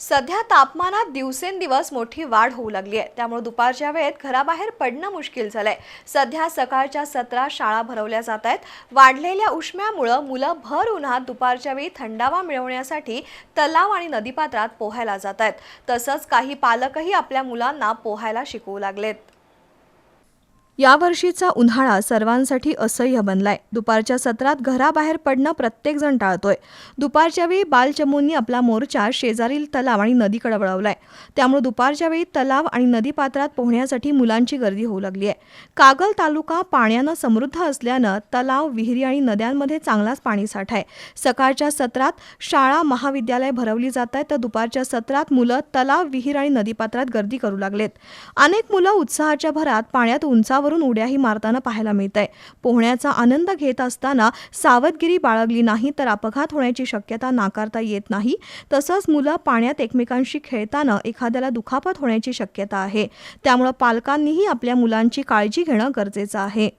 सध्या तापमानात दिवसेंदिवस मोठी वाढ होऊ लागली आहे. त्यामुळे दुपारच्या वेळेत घराबाहेर पडणं मुश्किल झालंय. सध्या सकाळच्या सतरा शाळा भरवल्या जात आहेत. वाढलेल्या उष्म्यामुळं मुलं भर उन्हात दुपारच्या वेळी थंडावा मिळवण्यासाठी तलाव आणि नदीपात्रात पोहायला जात आहेत. तसंच काही पालकही आपल्या मुलांना पोहायला शिकवू लागलेत. यावर्षीचा उन्हाळा सर्वांसाठी असह्य बनलाय. दुपारच्या सत्रात घराबाहेर पडणं प्रत्येकजण टाळतोय. दुपारच्या वेळी बालचमूंनी आपला मोर्चा शेजारील तलाव आणि नदीकडे वळवलाय. त्यामुळे दुपारच्या वेळी तलाव आणि नदीपात्रात पोहण्यासाठी मुलांची गर्दी होऊ लागली आहे. कागल तालुका पाण्यानं समृद्ध असल्यानं तलाव विहिरी आणि नद्यांमध्ये चांगलाच पाणीसाठा आहे. सकाळच्या सत्रात शाळा महाविद्यालय भरवली जात आहेत. तर दुपारच्या सत्रात मुलं तलाव विहीर आणि नदीपात्रात गर्दी करू लागलेत. अनेक मुलं उत्साहाच्या भरात पाण्यात उंचावर उंचावरून उड्याही मारताना पाहायला मिळत आहे पोहण्याचा आनंद घेत असताना सावधगिरी बाळगली नाही तर अपघात होण्याची शक्यता नाकारता येत नाही. तसंच मुलं पाण्यात एकमेकांशी खेळताना एखाद्याला दुखापत होण्याची शक्यता आहे. त्यामुळं पालकांनीही आपल्या मुलांची काळजी घेणं गरजेचं आहे.